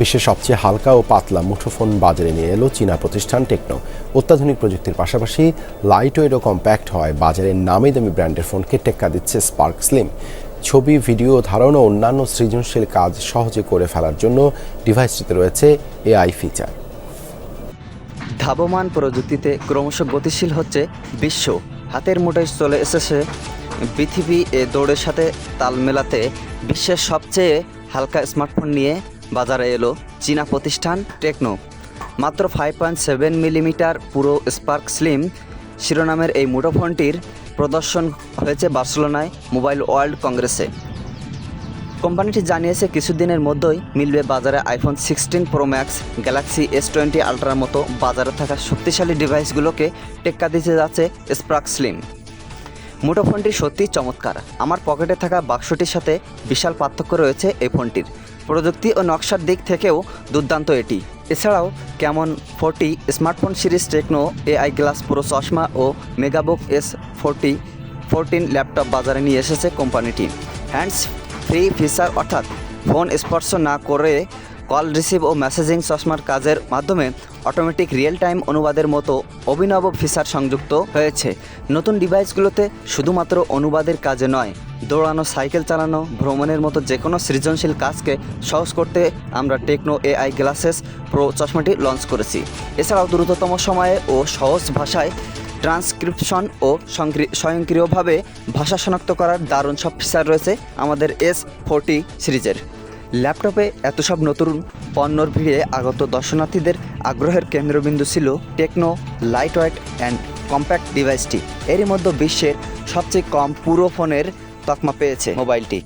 বিশ্বের সবচেয়ে হালকা ও পাতলা মুঠোফোন বাজারে নিয়ে এলো চীনা প্রতিষ্ঠান টেকনো। অত্যাধুনিক প্রযুক্তির পাশাপাশি লাইট ওয়েট ও কম্প্যাক্ট হওয়ায় বাজারের নামি দামি ব্র্যান্ডের ফোনকে টেক্কা দিচ্ছে স্পার্ক স্লিম। ছবি, ভিডিও, ধারণ ও অন্যান্য সৃজনশীল কাজ সহজে করে ফেলার জন্য ডিভাইসটিতে রয়েছে এআই ফিচার। ধাবমান প্রযুক্তিতে ক্রমশ গতিশীল হচ্ছে বিশ্ব। হাতের মুঠোয় চলে এসেছে পৃথিবী, এ দৌড়ের সাথে তাল মেলাতে বিশ্বের সবচেয়ে হালকা স্মার্টফোন নিয়ে বাজারে এলো চীনা প্রতিষ্ঠান টেকনো। মাত্র ফাইভ পয়েন্ট সেভেন মিলিমিটার পুরো স্পার্ক স্লিম শিরোনামের এই মুঠোফোনটির প্রদর্শন হয়েছে বার্সেলোনায় মোবাইল ওয়ার্ল্ড কংগ্রেসে কোম্পানিটি জানিয়েছে, কিছুদিনের মধ্যেই মিলবে বাজারে iPhone sixteen Pro Max Galaxy S twenty আলট্রার মতো বাজারে থাকা শক্তিশালী ডিভাইসগুলোকে টেক্কা দিতে যাচ্ছে স্প্রাক স্লিম মুঠোফোনটি সত্যিই চমৎকার। আমার পকেটে থাকা বাক্সটির সাথে বিশাল পার্থক্য রয়েছে এই ফোনটির। প্রযুক্তি ও নকশার দিক থেকেও দুর্দান্ত এটি। এছাড়াও Camon forty smartphone series Tecno, AI glass pro চশমা ও MegaBook S forty, fourteen laptop বাজারে নিয়ে এসেছে কোম্পানিটি। হ্যান্ডস ফ্রি ফিচার অর্থাৎ ফোন স্পর্শ না করে কল রিসিভ ও মেসেজিং চশমার কাজের মাধ্যমে অটোমেটিক রিয়েল টাইম অনুবাদের মতো অভিনব ফিচার সংযুক্ত হয়েছে। নতুন ডিভাইসগুলোতে শুধুমাত্র অনুবাদের কাজে নয়, দৌড়ানো, সাইকেল চালানো, ভ্রমণের মতো যে কোনো সৃজনশীল কাজকে সহজ করতে আমরা টেকনো এআই গ্লাসেস প্রো চশমাটি লঞ্চ করেছি। এছাড়াও দ্রুততম সময়ে ও সহজ ভাষায় ট্রান্সক্রিপশন ও স্বয়ংক্রিয়ভাবে ভাষা শনাক্ত করার দারুণ সব ফিচার রয়েছে আমাদের এস ফোরটি সিরিজের। ল্যাপটপে এত সব নতুন পণ্যর ভিড়ে আগত দর্শনার্থীদের আগ্রহের কেন্দ্রবিন্দু ছিল Tecno lightweight and compact ডিভাইসটি এরই মধ্যে বিশ্বের সবচেয়ে কম পুরো ফোনের তকমা পেয়েছে মোবাইলটি।